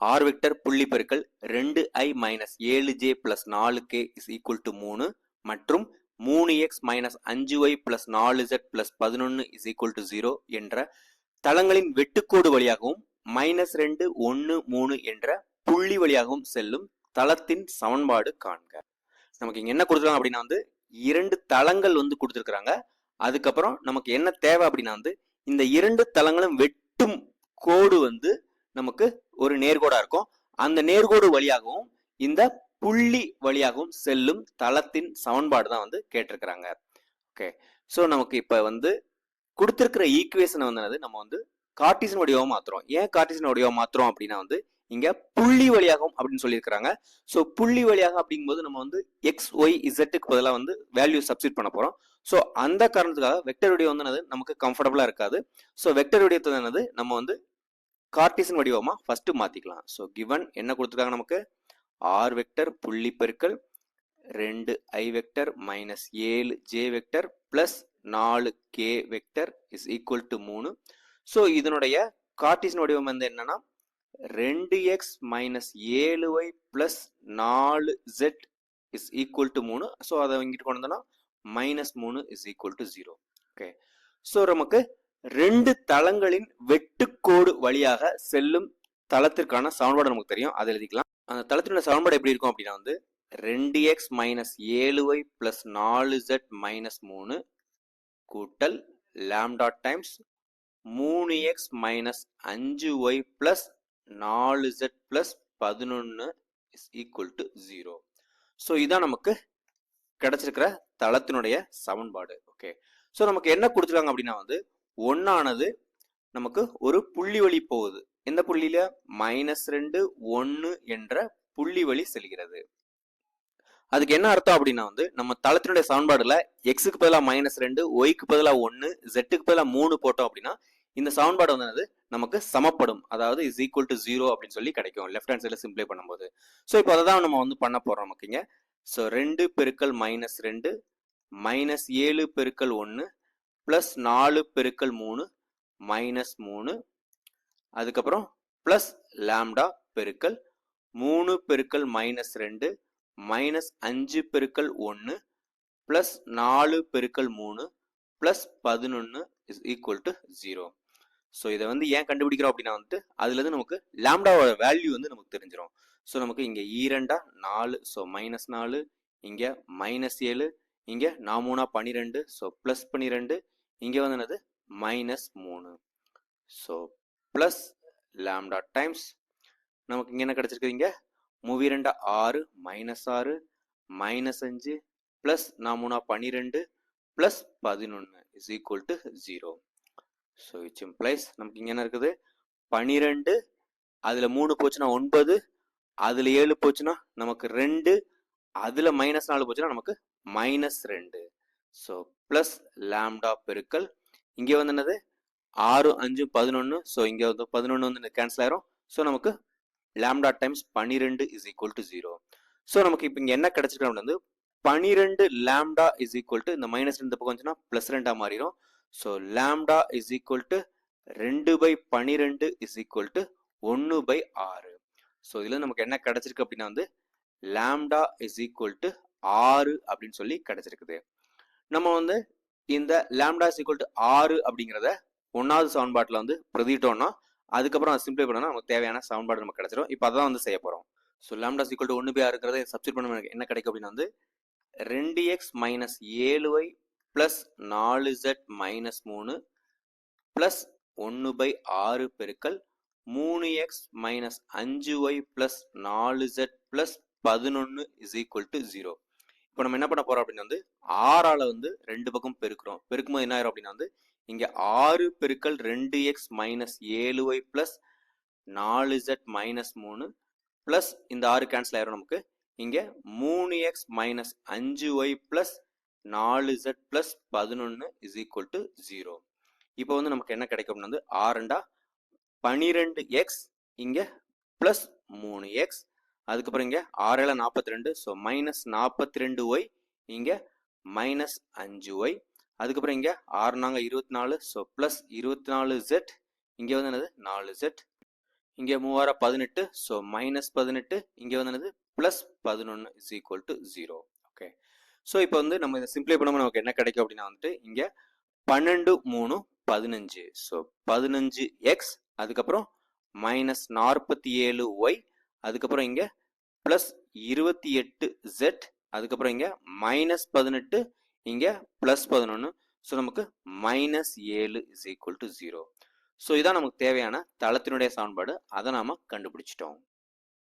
R vector புள்ளி பெருக்கல் ரெண்டு ஐ மைனஸ் ஏழு ஜே பிளஸ் நாலு கே இஸ் ஈக்குவல் டு மூணு மற்றும் மூணு எக்ஸ் மைனஸ் அஞ்சு ஒய் பிளஸ் நாலு ஜெட் பிளஸ் பதினொன்று இஸ் ஈக்குவல் டு ஜீரோ என்ற தளங்களின் வெட்டுக்கோடு வழியாகவும் மைனஸ் ரெண்டு ஒன்று மூணு என்ற புள்ளி வழியாகவும் செல்லும் தளத்தின் சமன்பாடு காண்க. நமக்கு இங்க என்ன கொடுத்துருக்காங்க அப்படின்னா வந்து இரண்டு தளங்கள் வந்து கொடுத்துருக்குறாங்க. அதுக்கப்புறம் நமக்கு என்ன தேவை அப்படின்னா வந்து இந்த இரண்டு தளங்களும் வெட்டும் கோடு வந்து நமக்கு ஒரு நேர்கோடா இருக்கும். அந்த நேர்கோடு வழியாகவும் இந்த புள்ளி வழியாகவும் செல்லும் தளத்தின் சமன்பாடு தான் வந்து கேட்டிருக்கிறாங்க. ஓகே ஸோ நமக்கு இப்போ வந்து கொடுத்துருக்கிற ஈக்குவேஷனை வந்து என்னது? நம்ம வந்து கார்டிசன் வடிவாக மாத்துறோம். ஏன் கார்டிசன் வடிவாக மாத்துறோம் அப்படின்னா வந்து இங்க புள்ளி வழியாகும் அப்படின்னு சொல்லியிருக்கிறாங்க. ஸோ புள்ளி வழியாக அப்படிங்கும்போது நம்ம வந்து எக்ஸ் ஒய் இசட்டுக்கு பதிலாக வந்து வேல்யூ சப்ஸ்டிட் பண்ண போறோம். ஸோ அந்த காரணத்துக்காக வெக்டர் வடிவம் வந்து நமக்கு கம்ஃபர்டபுளா இருக்காது. ஸோ வெக்டர் வடிவத்தை என்னது? நம்ம வந்து கார்டிசன் வடிவமா ஃபர்ஸ்ட் மாத்திக்கலாம். ஸோ கிவன் என்ன கொடுத்துருக்காங்க நமக்கு? ஆர் வெக்டர் புள்ளி பெருக்கல் ரெண்டு ஐ வெக்டர் மைனஸ் ஏழு ஜே வெக்டர் பிளஸ் நாலு k vector is equal to மூணு. ஸோ இதனுடைய கார்டிசன் வடிவம் வந்து என்னன்னா ரெண்டு எக்ஸ் மைனஸ் ஏழு ஒய் பிளஸ் நாலு ஜெட் இஸ் ஈக்குவல் டு மூணு. ஸோ அதை இங்கிட்டு கொண்டு வந்தோம்னா மைனஸ் மூணு is equal to zero okay so நமக்கு ரெண்டு தளங்களின் வெட்டுக்கோடு வழியாக செல்லும் தளத்திற்கான சமன்பாடு நமக்கு தெரியும். அதை எழுதிக்கலாம். அந்த தளத்தினுடைய சமன்பாடு எப்படி இருக்கும் அப்படின்னா வந்து ரெண்டு எக்ஸ் மைனஸ் ஏழு ஒய் பிளஸ் நாலு ஜெட் மைனஸ் மூணு கூட்டல் லேம்டா டைம்ஸ் மூணு எக்ஸ் மைனஸ் அஞ்சு ஒய் பிளஸ் நாலு ஜெட் பிளஸ் பதினொன்று is equal to zero so இதான் நமக்கு கிடைச்சிருக்கிற தளத்தினுடைய சமன்பாடு. ஓகே ஸோ நமக்கு என்ன கொடுத்துருக்காங்க அப்படின்னா வந்து ஒன்னானது நமக்கு ஒரு புள்ளி வழி போகுது. எந்த புள்ளியில? மைனஸ் ரெண்டு ஒன்று என்ற புள்ளி வழி செல்கிறது. அதுக்கு என்ன அர்த்தம் அப்படின்னா வந்து நம்ம தளத்தினுடைய சமன்பாடுல எக்ஸுக்கு பதிலாக மைனஸ் ரெண்டு ஒய்க்கு பதிலாக ஒன்று ஜெட்டுக்கு பதிலாக மூணு போட்டோம் அப்படின்னா இந்த சமன்பாடு வந்து என்னது? நமக்கு சமப்படும். அதாவது இஸ் ஈக்குவல் டு ஜீரோ அப்படின்னு சொல்லி கிடைக்கும். லெஃப்ட் ஹேண்ட் சைடில் சிம்பிளை பண்ணும்போது. ஸோ இப்போ அதை தான் நம்ம வந்து பண்ண போறோம் நமக்குங்க ஸோ ரெண்டு பெருக்கல் மைனஸ் ரெண்டு மைனஸ் ஏழு பெருக்கல் ஒன்று ப்ளஸ் நாலு பெருக்கல் மூணு மைனஸ் மூணு. அதுக்கப்புறம் ப்ளஸ் லேம்டா பெருக்கல் மூணு பெருக்கல் மைனஸ் ரெண்டு மைனஸ் அஞ்சு பெருக்கல் ஒன்று ப்ளஸ் நாலு பெருக்கல் மூணு ப்ளஸ் பதினொன்று is equal to zero so இதை வந்து ஏன் கண்டுபிடிக்கிறோம் அப்படின்னா வந்துட்டு அதுலேருந்து நமக்கு லேம்டாவோட வேல்யூ வந்து நமக்கு தெரிஞ்சிடும் ஸோ நமக்கு இங்கே ஈரெண்டா நாலு ஸோ மைனஸ் நாலு இங்கே மைனஸ் ஏழு இங்கே நாமூனா பன்னிரெண்டு ஸோ ப்ளஸ் பன்னிரெண்டு இங்கே வந்து என்னது? மைனஸ் மூணு. ஸோ ப்ளஸ் லேம்டா டைம்ஸ் நமக்கு இங்கே என்ன கிடச்சிருக்கு இங்கே? மூவி ரெண்டு ஆறு மைனஸ் ஆறு மைனஸ் அஞ்சு ப்ளஸ் நாமூணா பன்னிரெண்டு ப்ளஸ் பதினொன்று is equal to zero so it's implies நமக்கு இங்கே என்ன இருக்குது? பனிரெண்டு அதில் மூணு போச்சுன்னா ஒன்பது அதில் ஏழு போச்சுன்னா நமக்கு ரெண்டு அதில் மைனஸ் நாலு போச்சுன்னா நமக்கு மைனஸ் ரெண்டு. ஸோ ப்ளஸ் லேம்டா பெருக்கல். இங்கே வந்து என்னது? ஆறு அஞ்சு பதினொன்று ஸோ இங்கே வந்து பதினொன்று வந்து கேன்சல் ஆயிரும்? ஸோ நமக்கு லேம்டா டைம்ஸ் பன்னிரெண்டு is equal to zero so நமக்கு இப்போ இங்கே என்ன கிடைச்சிருக்கு அப்படின்னா வந்து பன்னிரெண்டு லேம்டா இஸ் ஈக்குவல் டு இந்த மைனஸ் ரெண்டு பக்கம் வந்துச்சுன்னா ப்ளஸ் ரெண்டா மாறிடும் so lambda is equal to ரெண்டு பை பனிரெண்டு இஸ் ஈக்குவல் டு ஒன்று பை ஆறு. ஸோ இதில் நமக்கு என்ன கிடச்சிருக்கு அப்படின்னா வந்து லேம்டா இஸ் ஈக்குவல் டு ஆறு அப்படின்னு சொல்லி கிடைச்சிருக்குது. நம்ம வந்து இந்த லேம்டா இஸ் டு ஆறு அப்படிங்கிறத ஒன்றாவது சமன்பாட்டில் வந்து பிரதிட்டோம்னா அதுக்கப்புறம் அதை சிம்பிளை பண்ணோம்னா நமக்கு தேவையான சமன்பாடு நமக்கு கிடைச்சிரும். இப்போ அதான் வந்து செய்ய போகிறோம் ஸோ லேம்டா இஸ் டு ஒன்று பை ஆறுங்கிறத சப்ஸ்டிட் பண்ண என்ன கிடைக்கும் அப்படின்னா வந்து ரெண்டு எக்ஸ் மைனஸ் ஏழு ஒய் ப்ளஸ் நாலு ஜெட் மைனஸ் மூணு ப்ளஸ் ஒன்று பை ஆறு பெருக்கல் மூணு எக்ஸ் மைனஸ் அஞ்சு ஒய் ப்ளஸ் நாலு ஜெட் ப்ளஸ் பதினொன்று இஸ் ஈக்குவல் டு ஜீரோ இப்போ நம்ம என்ன பண்ண போறோம் அப்படின்னா வந்து ஆறால வந்து ரெண்டு பக்கம் பெருக்கிறோம். பெருக்கும்போது என்ன ஆயிரும் அப்படின்னா வந்து இங்க ஆறு பெருக்கல் ரெண்டு எக்ஸ் மைனஸ் ஏழு ஒய் ப்ளஸ் நாலு ஜெட் மைனஸ் மூணு ப்ளஸ் இந்த ஆறு கேன்சல் ஆயிரும் நமக்கு. இங்க மூணு எக்ஸ் மைனஸ் அஞ்சு ஒய் ப்ளஸ் நாலு ஜெட் ப்ளஸ் பதினொன்று இஸ் ஈக்குவல் டு ஜீரோ இப்போ வந்து நமக்கு என்ன கிடைக்கும் அப்படின்னா வந்து ஆறுண்டா பனிரெண்டு எக்ஸ் இங்க ப்ளஸ் மூணு எக்ஸ் அதுக்கப்புறம் இங்கே ஆறேழ நாற்பத்தி ரெண்டு ஸோ மைனஸ் நாற்பத்தி ரெண்டு ஒய் இங்கே மைனஸ் அஞ்சு ஒய் அதுக்கப்புறம் இங்கே ஆறு நாங்கள் இருபத்தி நாலு ஸோ ப்ளஸ் இருபத்தி நாலு ஜெட் இங்கே வந்து என்னது? நாலு ஜெட் இங்கே மூவாயிரம் பதினெட்டு ஸோ மைனஸ் பதினெட்டு இங்கே வந்து என்னது? ப்ளஸ் பதினொன்று is equal to zero okay so இப்போ வந்து நம்ம இதை சிம்ப்ளை பண்ணும்போது நமக்கு என்ன கிடைக்கும் அப்படின்னா வந்துட்டு இங்கே பன்னெண்டு மூணு பதினஞ்சு. ஸோ பதினஞ்சு எக்ஸ் அதுக்கப்புறம் மைனஸ் நாற்பத்தி ஏழு ஒய் அதுக்கப்புறம் இங்கே ப்ளஸ் இருபத்தி எட்டு ஜெட் அதுக்கப்புறம் இங்கே மைனஸ் பதினெட்டு இங்கே ப்ளஸ் பதினொன்று ஸோ நமக்கு மைனஸ் ஏழு is equal to zero so இதான் நமக்கு தேவையான தளத்தினுடைய சமன்பாடு. அதை நாம் கண்டுபிடிச்சிட்டோம்.